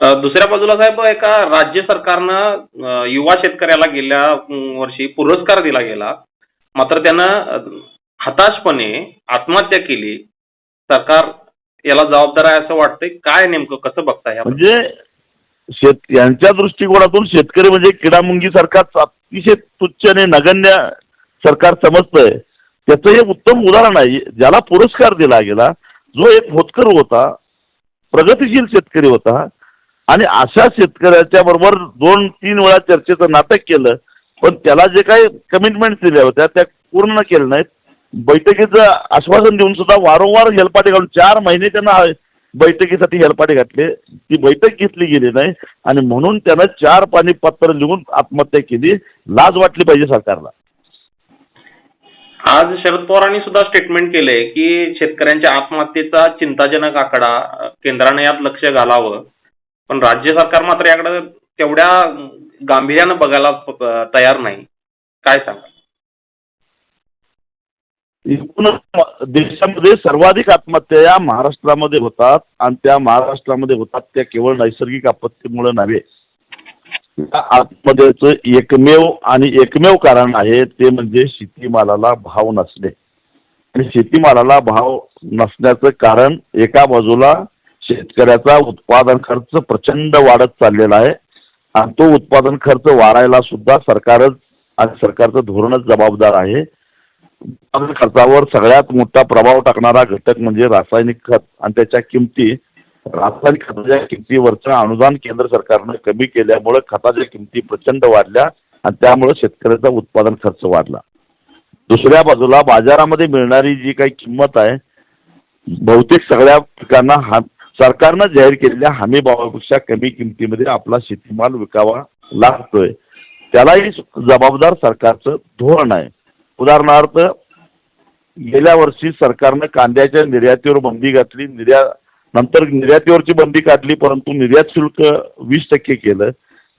दुसऱ्या बाजूला साहेब एका राज्य सरकारनं युवा शेतकऱ्याला गेल्या वर्षी पुरस्कार दिला गेला. मात्र त्यानं हताशपणे आत्महत्या केली. सरकार याला जबाबदार आहे असं वाटतंय. काय नेमकं कसं बघताय ह्या म्हणजे शेत यांच्या दृष्टिकोनातून शेतकरी म्हणजे किडामुंगी सरकार अतिशय तुच्छ आणि नगण्य सरकार समजतंय. त्याचं हे उत्तम उदाहरण आहे. ज्याला पुरस्कार दिला गेला जो एक होतकर होता प्रगतिशील शेतकरी होता आणि अशा शेतकऱ्याच्या बरोबर दोन तीन वेळा चर्चेचं नाटक केलं पण त्याला जे काही कमिटमेंट दिल्या होत्या त्या पूर्ण केल्या नाहीत. बैठकीचं आश्वासन देऊन सुद्धा वारंवार हेलपाटे घालून चार महिने त्यांना बैठकीसाठी हेलपाटे घातले. ती बैठक घेतली गेली नाही आणि म्हणून त्यानं चार पाणी पत्र लिहून आत्महत्या केली. लाज वाटली पाहिजे सरकारला. आज शरद पवारांनी सुद्धा स्टेटमेंट केले की शेतकऱ्यांच्या आत्महत्येचा चिंताजनक आकडा केंद्राने यात लक्ष घालावं. पण राज्य सरकार मात्र याकडे तेवढ्या गांभीर्यानं बघायला तयार नाही. काय सांगा एकूण देशामध्ये सर्वाधिक आत्महत्या या महाराष्ट्रामध्ये होतात आणि त्या महाराष्ट्रामध्ये होतात त्या केवळ नैसर्गिक आपत्तीमुळे नव्हे. या आत्महत्येचं एकमेव आणि एकमेव कारण आहे ते म्हणजे शेतीमालाला भाव नसणे. आणि शेतीमालाला भाव नसण्याचं कारण एका बाजूला शेतकऱ्याचा उत्पादन खर्च प्रचंड वाढत चाललेला आहे. आणि तो उत्पादन खर्च वाढायला सुद्धा सरकारच आणि सरकारचं धोरणच जबाबदार आहे. उत्पादन खर्चावर सगळ्यात मोठा प्रभाव टाकणारा घटक म्हणजे रासायनिक खत. आणि त्याच्या किमती रासायनिक खताच्या किमतीवरचं अनुदान केंद्र सरकारनं कमी केल्यामुळे खताच्या किमती प्रचंड वाढल्या आणि त्यामुळे शेतकऱ्याचा उत्पादन खर्च वाढला. दुसऱ्या बाजूला बाजारामध्ये मिळणारी जी काही किंमत आहे बहुतेक सगळ्या पिकांना हा सरकारनं जाहीर केलेल्या हमी भावापेक्षा कमी किमतीमध्ये आपला शेतीमाल विकावा लागतोय. त्यालाही जबाबदार सरकारचं धोरण आहे. उदाहरणार्थ गेल्या वर्षी सरकारनं कांद्याच्या निर्यातीवर बंदी घातली निर्या नंतर निर्यातीवरची बंदी काढली परंतु निर्यात शुल्क वीस टक्के केलं.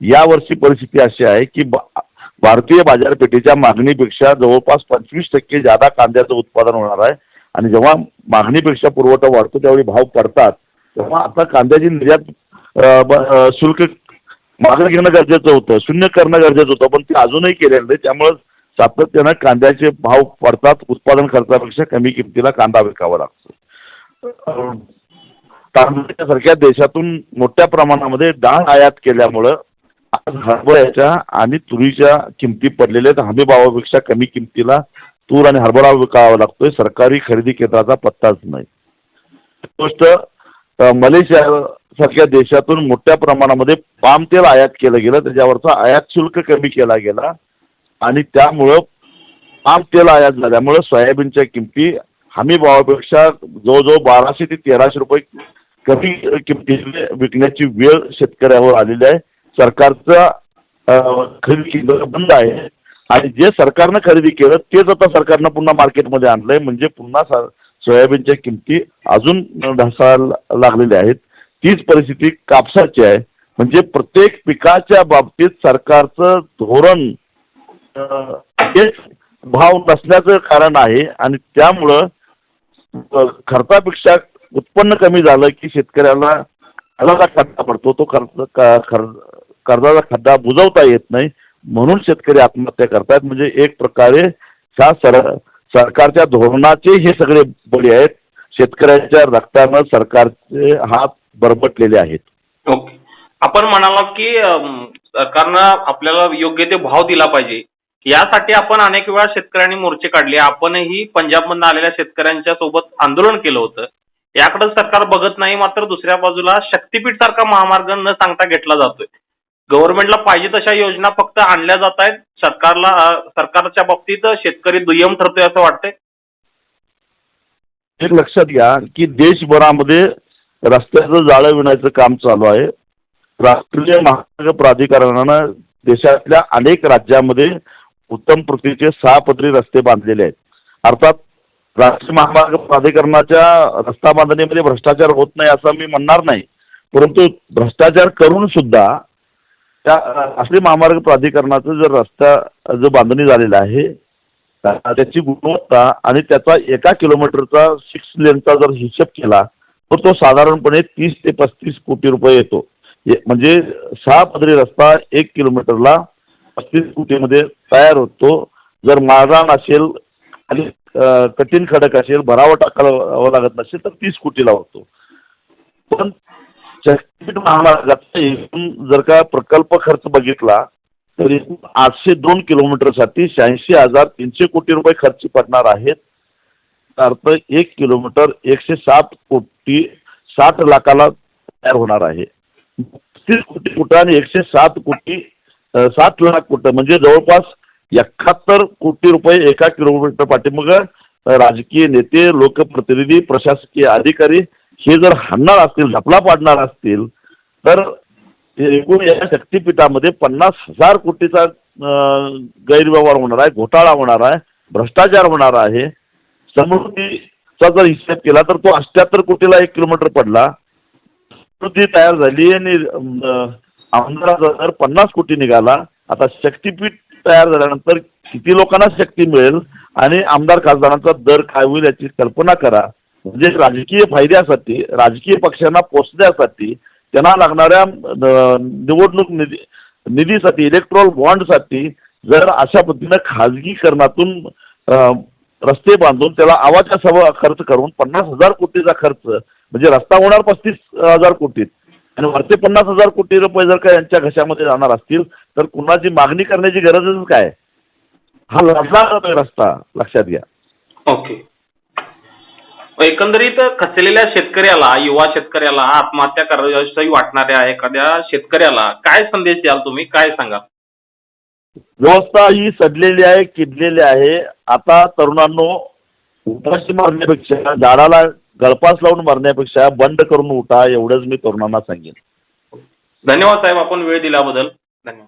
यावर्षी परिस्थिती अशी आहे की बा- भारतीय बाजारपेठेच्या मागणीपेक्षा जवळपास पंचवीस टक्के जादा कांद्याचं उत्पादन होणार आहे. आणि जेव्हा मागणीपेक्षा पुरवठा वाढतो त्यावेळी भाव पडतात. तेव्हा आता कांद्याची निर्यात शुल्क मागं घेणं गरजेचं होतं शून्य करणं गरजेचं होतं पण ते अजूनही केलेलं नाही. त्यामुळं सातत्यानं कांद्याचे भाव पडतात उत्पादन खर्चापेक्षा कमी किमतीला कांदा विकावा लागतो. तांदळासारख्या देशातून मोठ्या प्रमाणामध्ये डाळ आयात केल्यामुळं आज हरभऱ्याच्या आणि तुरीच्या किमती पडलेल्या आहेत. हमी भावापेक्षा कमी किमतीला तूर आणि हरभरा विकावा लागतोय. सरकारी खरेदी केंद्राचा पत्ताच नाही. गोष्ट मलेशिया सारख्या देशातून मोठ्या प्रमाणामध्ये पाम तेल आयात केलं गेलं त्याच्यावरचा आयात शुल्क कमी केला गेला आणि त्यामुळं पाम तेल आयात झाल्यामुळं सोयाबीनच्या किमती हमी भावापेक्षा जवळजवळ बाराशे ते तेराशे रुपये कमी किमतीने विकण्याची वेळ शेतकऱ्यावर आलेली आहे. सरकारचं खरेदी केंद्र बंद आहे आणि जे सरकारनं खरेदी केलं तेच आता सरकारनं पुन्हा मार्केटमध्ये आणलंय. म्हणजे पुन्हा सा- सोयाबीनच्या किमती अजून ढसायला लागलेल्या आहेत. तीच परिस्थिती कापसाची आहे. म्हणजे प्रत्येक पिकाच्या बाबतीत सरकारचं धोरण हेच भाव नसल्याचं कारण आहे आणि त्यामुळं खर्चापेक्षा उत्पन्न कमी झालं की शेतकऱ्याला कर्जाचा खड्डा पडतो. तो कर्ज कर्जाचा खड्डा बुजवता येत नाही. म्हणून शेतकरी आत्महत्या करतात म्हणजे एक प्रकारे ह्या सर सरकारच्या धोरणाचे हे सगळे बळी आहेत. शेतकऱ्यांच्या रक्तानं सरकारचे हात बरबटलेले आहेत. ओके. आपण म्हणालात की सरकारनं आपल्याला योग्य ते भाव दिला पाहिजे. यासाठी आपण अनेक वेळा शेतकऱ्यांनी मोर्चे काढले. आपणही पंजाबमधून आलेल्या शेतकऱ्यांच्या सोबत आंदोलन केलं होतं. याकडे सरकार बघत नाही मात्र दुसऱ्या बाजूला शक्तीपीठ सारखा महामार्ग न सांगता घेतला जातोय. गव्हर्नमेंटला पाहिजे तशा योजना फक्त आणल्या जात आहेत. सरकारला सरकारच्या बाबतीत शेतकरी दुय्यम ठरतोय असं वाटतंय? एक लक्षात घ्या की देशभरामध्ये रस्त्याचं जाळं विणायचं काम चालू आहे. राष्ट्रीय महामार्ग प्राधिकरणानं देशातल्या अनेक राज्यामध्ये उत्तम प्रतीचे सहा पदरी रस्ते बांधलेले आहेत. अर्थात राष्ट्रीय महामार्ग प्राधिकरणाच्या रस्ता बांधणीमध्ये भ्रष्टाचार होत नाही असं मी म्हणणार नाही. परंतु भ्रष्टाचार करून सुद्धा त्या राष्ट्रीय महामार्ग प्राधिकरणाचं जर रस्ता जो बांधणी झालेला आहे त्याची गुणवत्ता आणि त्याचा एका किलोमीटरचा सिक्स लेनचा जर हिशेब केला तर तो साधारणपणे तीस ते पस्तीस कोटी रुपये येतो. म्हणजे सहा पदरी रस्ता एक किलोमीटरला पस्तीस कोटीमध्ये तयार होतो. जर माळरान असेल आणि कठीण खडक असेल भरावं टाकावं लागत नसेल तर तीस कोटीला होतो. पण शक्तीपीठ महामार्गाचा एकूण जर का प्रकल्प खर्च बघितला तर एकूण आठशे दोन किलोमीटरसाठी शहाऐंशी हजार तीनशे कोटी रुपये खर्च पडणार आहेत. अर्थ एक किलोमीटर एकशे सात कोटी साठ लाखाला तयार होणार आहे. तीस कोटी कुठं आणि एकशे सात कोटी सात लाख कुठं? म्हणजे जवळपास एकाहत्तर कोटी रुपये एका किलोमीटर पाठीमाग राजकीय नेते लोकप्रतिनिधी प्रशासकीय अधिकारी हे जर हाणणार असतील झपला पाडणार असतील तर एकूण या शक्तीपीठामध्ये पन्नास हजार कोटीचा गैरव्यवहार होणार आहे घोटाळा होणार आहे भ्रष्टाचार होणार आहे. समृद्धीचा जर हिशेब केला तर तो अष्ट्याहत्तर कोटीला एक किलोमीटर पडला. समृद्धी तयार झाली आणि आमदाराचा दर पन्नास कोटी निघाला आता शक्तीपीठ तयार झाल्यानंतर किती लोकांना शक्ती मिळेल आणि आमदार खासदारांचा दर काय होईल याची कल्पना करा. म्हणजे राजकीय फायद्यासाठी राजकीय पक्षांना पोचण्यासाठी त्यांना लागणाऱ्या निवडणूक निधी निधीसाठी इलेक्ट्रॉल बॉन्डसाठी जर अशा पद्धतीनं खाजगीकरणातून रस्ते बांधून त्याला आवाच्या सभा खर्च करून पन्नास हजार कोटीचा खर्च म्हणजे रस्ता होणार पस्तीस हजार कोटीत आणि वरचे पन्नास हजार कोटी रुपये जर का यांच्या घशामध्ये जाणार असतील तर कुणाची मागणी करण्याची गरजच काय? हा लढला जातोय रस्ता लक्षात घ्या. ओके. एकंदरीत खचलेल्या शेतकऱ्याला युवा शेतकऱ्याला आत्महत्या करावी वाटणाऱ्या एखाद्या शेतकऱ्याला काय संदेश द्याल तुम्ही? काय सांगा व्यवस्था ही सडलेली आहे किडलेली आहे. आता तरुणांनो उपाशी मारण्यापेक्षा झाडाला गळपास लावून मारण्यापेक्षा बंद करून उठा एवढंच मी तरुणांना सांगेन. धन्यवाद साहेब आपण वेळ दिल्याबद्दल. धन्यवाद.